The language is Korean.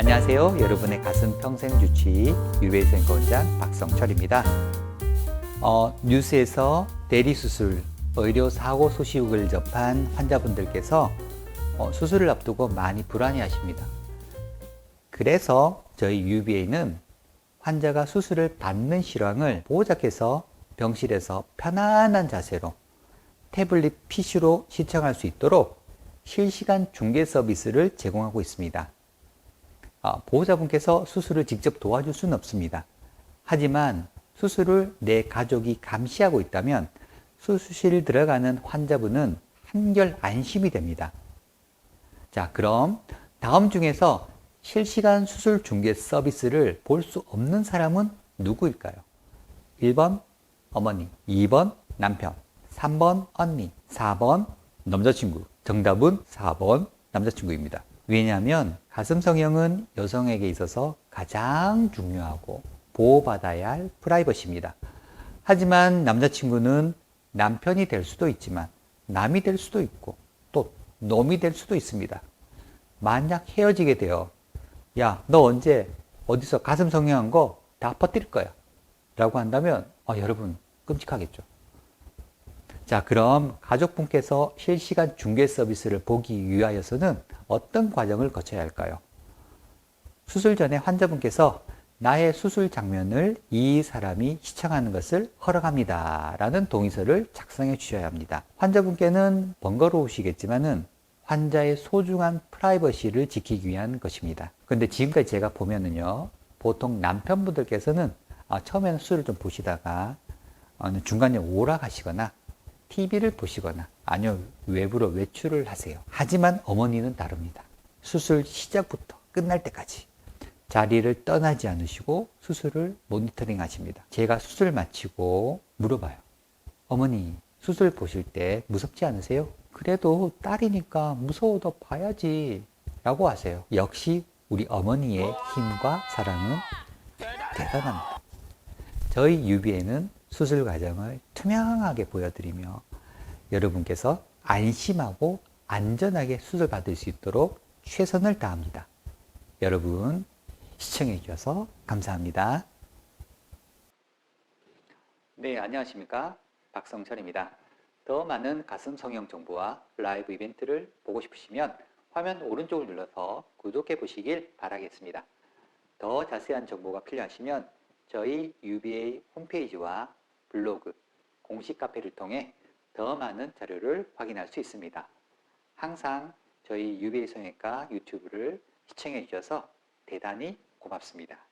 안녕하세요. 여러분의 가슴 평생 주치 유배생 원장 박성철입니다. 어, 뉴스에서 대리수술, 의료 사고 소식을 접한 환자분들께서 어, 수술을 앞두고 많이 불안해 하십니다. 그래서 저희 UBA는 환자가 수술을 받는 실황을 보호자께서 병실에서 편안한 자세로 태블릿 PC로 시청할 수 있도록 실시간 중계 서비스를 제공하고 있습니다. 아, 보호자분께서 수술을 직접 도와줄 수는 없습니다. 하지만 수술을 내 가족이 감시하고 있다면 수술실 들어가는 환자분은 한결 안심이 됩니다. 자, 그럼 다음 중에서 실시간 수술 중계 서비스를 볼 수 없는 사람은 누구일까요? 1번 어머니, 2번 남편, 3번 언니, 4번 남자친구. 정답은 4번 남자친구입니다. 왜냐하면 가슴 성형은 여성에게 있어서 가장 중요하고 보호받아야 할 프라이버시입니다. 하지만 남자친구는 남편이 될 수도 있지만 남이 될 수도 있고 또 놈이 될 수도 있습니다. 만약 헤어지게 되어 야, 너 언제 어디서 가슴 성형한 거 다 퍼뜨릴 거야. 라고 한다면 어, 여러분 끔찍하겠죠. 자, 그럼 가족분께서 실시간 중계 서비스를 보기 위하여서는 어떤 과정을 거쳐야 할까요? 수술 전에 환자분께서 나의 수술 장면을 이 사람이 시청하는 것을 허락합니다. 라는 동의서를 작성해 주셔야 합니다. 환자분께는 번거로우시겠지만은 환자의 소중한 프라이버시를 지키기 위한 것입니다. 근데 지금까지 제가 보면은요, 보통 남편분들께서는 아, 처음에는 수술을 좀 보시다가 중간에 오락하시거나 TV를 보시거나 아니요 외부로 외출을 하세요. 하지만 어머니는 다릅니다. 수술 시작부터 끝날 때까지 자리를 떠나지 않으시고 수술을 모니터링 하십니다. 제가 수술 마치고 물어봐요. 어머니 수술 보실 때 무섭지 않으세요? 그래도 딸이니까 무서워도 봐야지 라고 하세요. 역시 우리 어머니의 힘과 사랑은 대단합니다. 저희 유비에는 수술 과정을 투명하게 보여드리며 여러분께서 안심하고 안전하게 수술 받을 수 있도록 최선을 다합니다. 여러분 시청해 주셔서 감사합니다. 네, 안녕하십니까? 박성철입니다. 더 많은 가슴 성형 정보와 라이브 이벤트를 보고 싶으시면 화면 오른쪽을 눌러서 구독해 보시길 바라겠습니다. 더 자세한 정보가 필요하시면 저희 UBA 홈페이지와 블로그, 공식 카페를 통해 더 많은 자료를 확인할 수 있습니다. 항상 저희 UBA 성형외과 유튜브를 시청해 주셔서 대단히 고맙습니다.